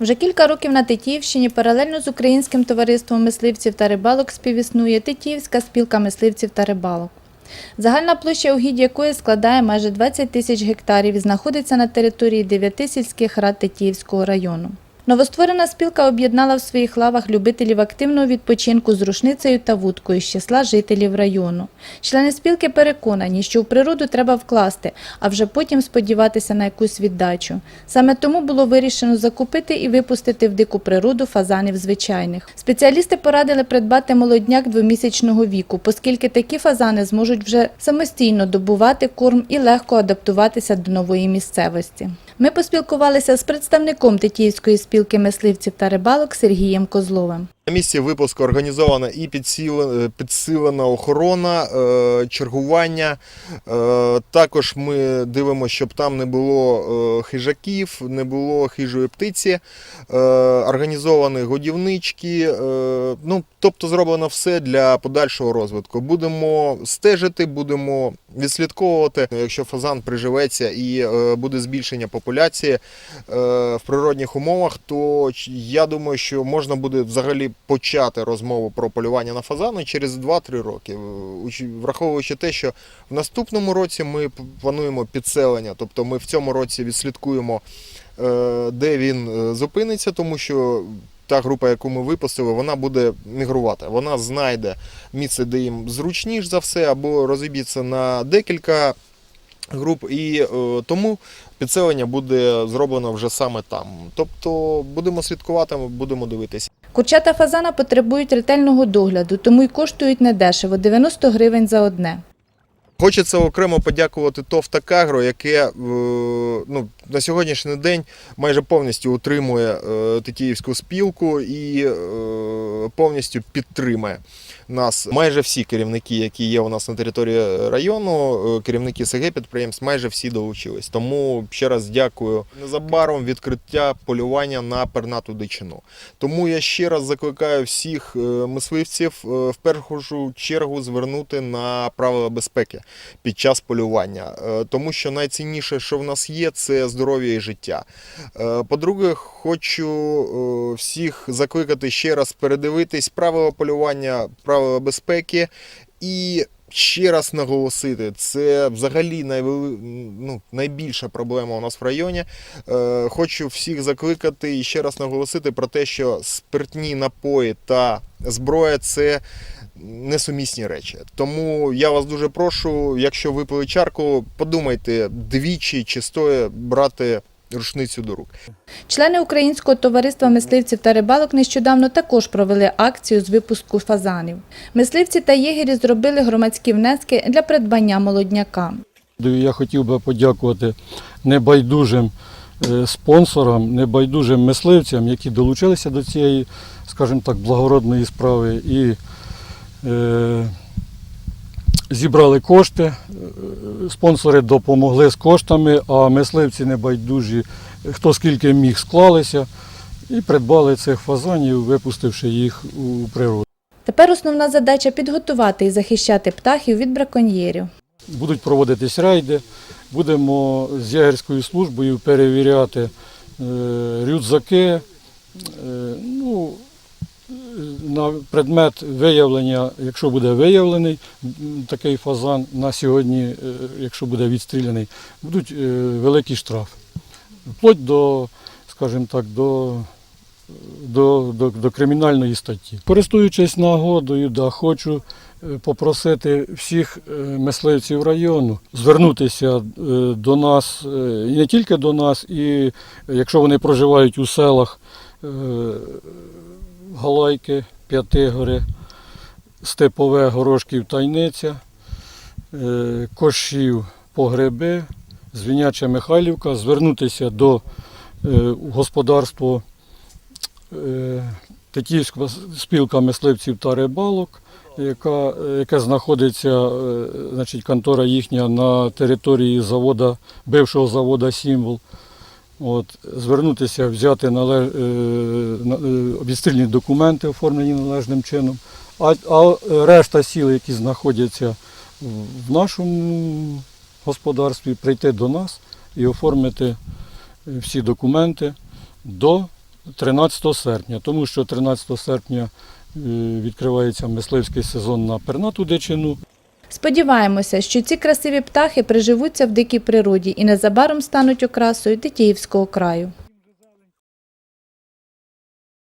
Вже кілька років на Тетіївщині паралельно з українським товариством мисливців та рибалок співіснує Тетіївська спілка мисливців та рибалок. Загальна площа угідь якої складає майже 20 тисяч гектарів і знаходиться на території дев'яти сільських рад Тетіївського району. Новостворена спілка об'єднала в своїх лавах любителів активного відпочинку з рушницею та вудкою з числа жителів району. Члени спілки переконані, що в природу треба вкласти, а вже потім сподіватися на якусь віддачу. Саме тому було вирішено закупити і випустити в дику природу фазанів звичайних. Спеціалісти порадили придбати молодняк двомісячного віку, оскільки такі фазани зможуть вже самостійно добувати корм і легко адаптуватися до нової місцевості. Ми поспілкувалися з представником Тетіївської спілки мисливців та рибалок Сергієм Козловим. На місці випуску організована і підсилена, підсилена охорона, е, чергування. Е, також ми дивимося, щоб там не було е, хижаків, не було хижої птиці, е, організовані годівнички. Е, ну, тобто зроблено все для подальшого розвитку. Будемо стежити, будемо відслідковувати. Якщо фазан приживеться і е, буде збільшення популяції е, в природних умовах, то я думаю, що можна буде взагалі почати розмову про полювання на фазана через 2-3 роки, враховуючи те, що в наступному році ми плануємо підселення, тобто ми в цьому році відслідкуємо, е, де він е, зупиниться, тому що. Та група, яку ми випустили, вона буде мігрувати. Вона знайде місце, де їм зручніше за все, або розіб'ється на декілька груп, і е, тому підселення буде зроблено вже саме там. Тобто будемо слідкувати, будемо дивитися. Курчата фазана потребують ретельного догляду, тому й коштують недешево 90 гривень за одне. Хочеться окремо подякувати ТОВ «Такагро», яке е, ну, на сьогоднішній день майже повністю утримує е, Тетіївську спілку і е, повністю підтримує нас. Майже всі керівники, які є у нас на території району, керівники СГ підприємств, майже всі долучились. Тому ще раз дякую. Незабаром відкриття полювання на пернату дичину. Тому я ще раз закликаю всіх мисливців в першу чергу звернути на правила безпеки під час полювання, Е, тому що найцінніше, що в нас є, це здоров'я і життя. Е, По-друге, хочу е, всіх закликати ще раз передивитись правила полювання, правила безпеки і. Ще раз наголосити, це взагалі найвели... ну, найбільша проблема у нас в районі. Е, хочу всіх закликати і ще раз наголосити про те, що спиртні напої та зброя це несумісні речі. Тому я вас дуже прошу, якщо випили чарку, подумайте двічі, чи стоїть брати рушницю до рук. Члени Українського товариства мисливців та рибалок нещодавно також провели акцію з випуску фазанів. Мисливці та єгері зробили громадські внески для придбання молодняка. Я хотів би подякувати небайдужим е, спонсорам, небайдужим мисливцям, які долучилися до цієї, скажімо так, благородної справи і е, зібрали кошти. Е, Спонсори допомогли з коштами, а мисливці небайдужі, хто скільки міг, склалися і придбали цих фазанів, випустивши їх у природу. Тепер основна задача підготувати і захищати птахів від браконьєрів. Будуть проводитись рейди, будемо з ягерською службою перевіряти е, рюкзаки, е, ну, на предмет виявлення, якщо буде виявлений такий фазан на сьогодні, е, якщо буде відстріляний, будуть е, великі штрафи. Вплоть до, скажімо так, до до, до, до кримінальної статті. Користуючись нагодою, да, хочу е, попросити всіх мисливців району звернутися до нас, і не тільки до нас, і якщо вони проживають у селах Галайки, П'ятигори, Степове, Горошків, Тайниця, е, Кошів, Погреби, Звіняча Михайлівка, звернутися до е, господарства е, Тетіївська спілка мисливців та рибалок, яка, яке знаходиться, значить, контора їхня на території завода, бившого завода Сімвол. От, звернутися, взяти належ... е, е, відстрільні документи, оформлені належним чином. А, а решта сіл, які знаходяться в нашому господарстві, прийти до нас і оформити е, всі документи до 13 серпня, тому що 13 серпня відкривається мисливський сезон на пернату дичину. Сподіваємося, що ці красиві птахи приживуться в дикій природі і незабаром стануть окрасою Тетіївського краю.